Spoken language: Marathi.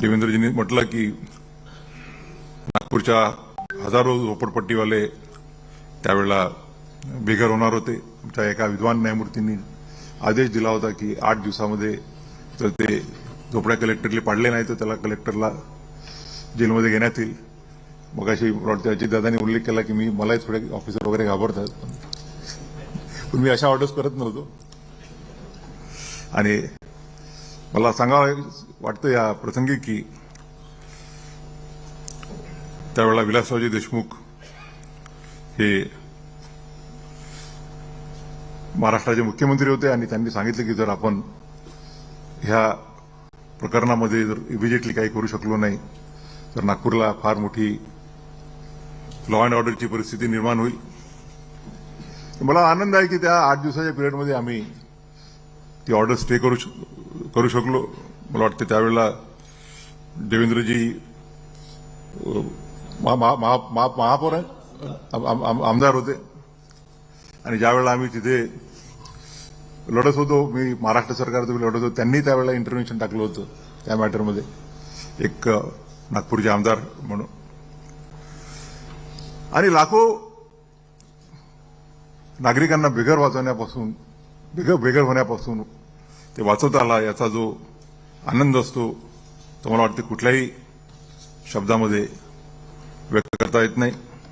देवेंद्रजींनी म्हटलं की नागपूरच्या हजारो झोपडपट्टीवाले त्यावेळेला बेघर होणार होते. आमच्या एका विद्वान न्यायमूर्तींनी आदेश दिला होता की आठ दिवसामध्ये जर ते झोपड्या कलेक्टरले पाडले नाही तर त्याला कलेक्टरला जेलमध्ये घेण्यात येईल. मग अशी अजितदादांनी उल्लेख केला की मी मलाही थोडे ऑफिसर वगैरे घाबरतात पण मी अशा ऑर्डर्स करत नव्हतो. आणि मला सांगावं वाटतं या प्रसंगी की त्यावेळेला विलासरावजी देशमुख हे महाराष्ट्राचे मुख्यमंत्री होते आणि त्यांनी सांगितलं की जर आपण ह्या प्रकरणामध्ये जर इमिजिएटली काही करू शकलो नाही तर नागपूरला फार मोठी लॉ अँड ऑर्डरची परिस्थिती निर्माण होईल. मला आनंद आहे की त्या आठ दिवसाच्या पिरियडमध्ये आम्ही ती ऑर्डर स्टे करू करू शकलो. मला वाटतं त्यावेळेला देवेंद्रजी महापौर आहे आमदार होते. आणि ज्यावेळेला आम्ही तिथे लढत होतो मी महाराष्ट्र सरकार तुम्ही लढत होतो त्यांनी त्यावेळेला इंटरव्हेन्शन टाकलं होतं त्या मॅटरमध्ये एक नागपूरचे आमदार म्हणून. आणि लाखो नागरिकांना बेघर वाचवण्यापासून बेघर बेघर होण्यापासून ते वाचवता आला याचा जो आनंद असतो तो मला वाटते कुठल्याही शब्दामध्ये व्यक्त करता येत नाही.